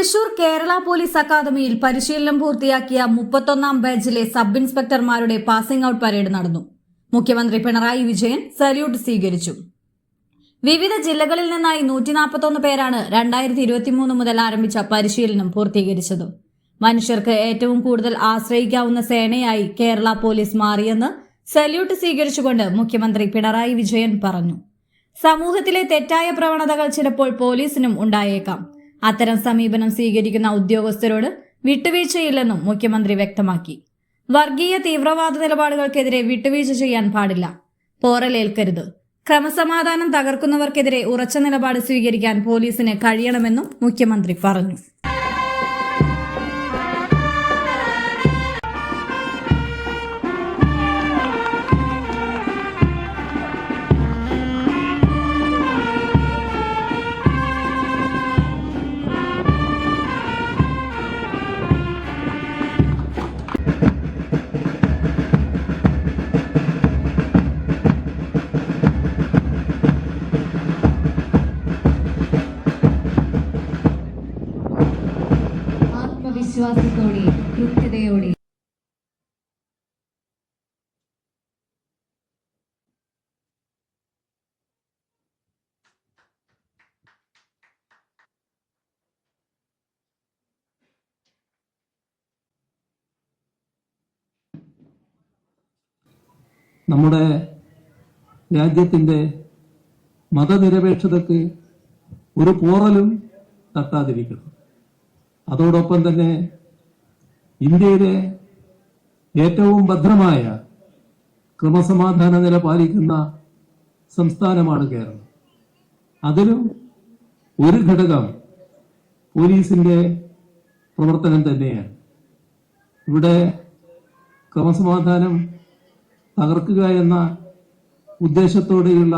Thrissur Kerala police അക്കാദമിയിൽ പരിശീലനം പൂർത്തിയാക്കിയ മുപ്പത്തൊന്നാം ബാച്ചിലെ സബ് ഇൻസ്പെക്ടർമാരുടെ പാസിംഗ് ഔട്ട് പരേഡ് നടന്നു. മുഖ്യമന്ത്രി പിണറായി വിജയൻ സല്യൂട്ട് സ്വീകരിച്ചു. വിവിധ ജില്ലകളിൽ നിന്നായി നൂറ്റി നാൽപ്പത്തൊന്ന് പേരാണ് രണ്ടായിരത്തി ഇരുപത്തിമൂന്ന് മുതൽ ആരംഭിച്ച പരിശീലനം പൂർത്തീകരിച്ചത്. മനുഷ്യർക്ക് ഏറ്റവും കൂടുതൽ ആശ്രയിക്കാവുന്ന സേനയായി കേരള പോലീസ് മാറിയെന്ന് സല്യൂട്ട് സ്വീകരിച്ചുകൊണ്ട് മുഖ്യമന്ത്രി പിണറായി വിജയൻ പറഞ്ഞു. സമൂഹത്തിലെ തെറ്റായ പ്രവണതകൾ ചിലപ്പോൾ പോലീസിനും ഉണ്ടായേക്കാം. അത്തരം സമീപനം സ്വീകരിക്കുന്ന ഉദ്യോഗസ്ഥരോട് വിട്ടുവീഴ്ചയില്ലെന്നും മുഖ്യമന്ത്രി വ്യക്തമാക്കി. വർഗീയ തീവ്രവാദ നിലപാടുകൾക്കെതിരെ വിട്ടുവീഴ്ച ചെയ്യാൻ പാടില്ല. പോറലേൽക്കരുത്. ക്രമസമാധാനം തകർക്കുന്നവർക്കെതിരെ ഉറച്ച നിലപാട് സ്വീകരിക്കാൻ പോലീസിന് കഴിയണമെന്നും മുഖ്യമന്ത്രി പറഞ്ഞു. ആത്മവിശ്വാസത്തോടെ കൃത്യതയോടെ. നമ്മുടെ രാജ്യത്തിന്റെ മതനിരപേക്ഷതയ്ക്ക് ഒരു പോറലും തട്ടാതിരിക്കണം. അതോടൊപ്പം തന്നെ ഇന്ത്യയിലെ ഏറ്റവും ഭദ്രമായ ക്രമസമാധാന നില പാലിക്കുന്ന സംസ്ഥാനമാണ് കേരളം. അതിലും ഒരു ഘടകം പോലീസിന്റെ പ്രവർത്തനം തന്നെയാണ്. ഇവിടെ ക്രമസമാധാനം തകർക്കുക എന്ന ഉദ്ദേശത്തോടെയുള്ള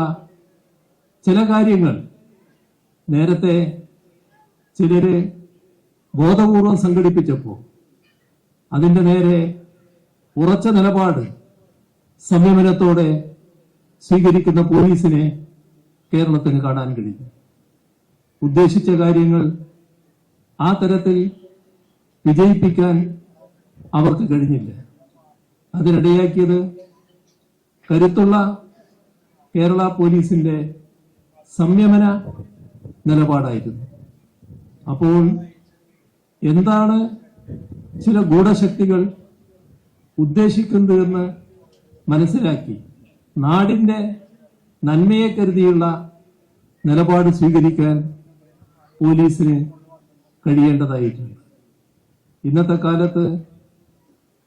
ചില കാര്യങ്ങൾ നേരത്തെ ചിലര് ബോധപൂർവം സംഘടിപ്പിച്ചപ്പോൾ അതിന്റെ നേരെ ഉറച്ച നിലപാട് സംയമനത്തോടെ സ്വീകരിക്കുന്ന പോലീസിനെ കേരളത്തിന് കാണാൻ കഴിഞ്ഞു. ഉദ്ദേശിച്ച കാര്യങ്ങൾ ആ തരത്തിൽ വിജയിപ്പിക്കാൻ അവർക്ക് കഴിഞ്ഞില്ല. അതിനിടയാക്കിയത് കരുത്തുള്ള കേരള പോലീസിന്റെ സംയമന നിലപാടായിരുന്നു. അപ്പോൾ എന്താണ് ചില ഗൂഢശക്തികൾ ഉദ്ദേശിക്കുന്നതെന്ന് മനസ്സിലാക്കി നാടിന്റെ നന്മയെ കരുതിയുള്ള നിലപാട് സ്വീകരിക്കാൻ പോലീസിന് കഴിയേണ്ടതായിട്ടുണ്ട്. ഇന്നത്തെ കാലത്ത്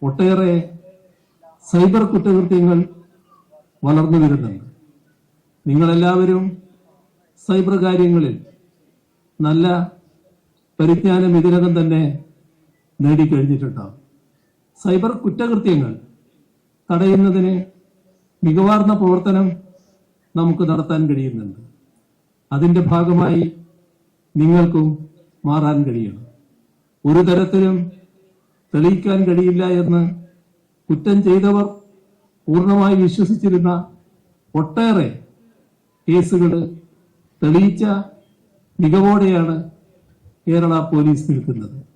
ഒട്ടേറെ സൈബർ കുറ്റകൃത്യങ്ങൾ വളർന്നു വരുന്നുണ്ട്. നിങ്ങളെല്ലാവരും സൈബർ കാര്യങ്ങളിൽ നല്ല പരിജ്ഞാനം ഇതിനകം തന്നെ നേടിക്കഴിഞ്ഞിട്ടുണ്ടാവും സൈബർ കുറ്റകൃത്യങ്ങൾ തടയുന്നതിന് മികവാർന്ന പ്രവർത്തനം നമുക്ക് നടത്താൻ കഴിയുന്നുണ്ട്. അതിന്റെ ഭാഗമായി നിങ്ങൾക്കും മാറാൻ കഴിയണം. ഒരു തരത്തിലും തെളിയിക്കാൻ കഴിയില്ല എന്ന് കുറ്റം ചെയ്തവർ പൂർണമായി വിശ്വസിച്ചിരുന്ന ഒട്ടേറെ കേസുകൾ തെളിയിച്ച മികവോടെയാണ് കേരള പോലീസ് നിൽക്കുന്നത്.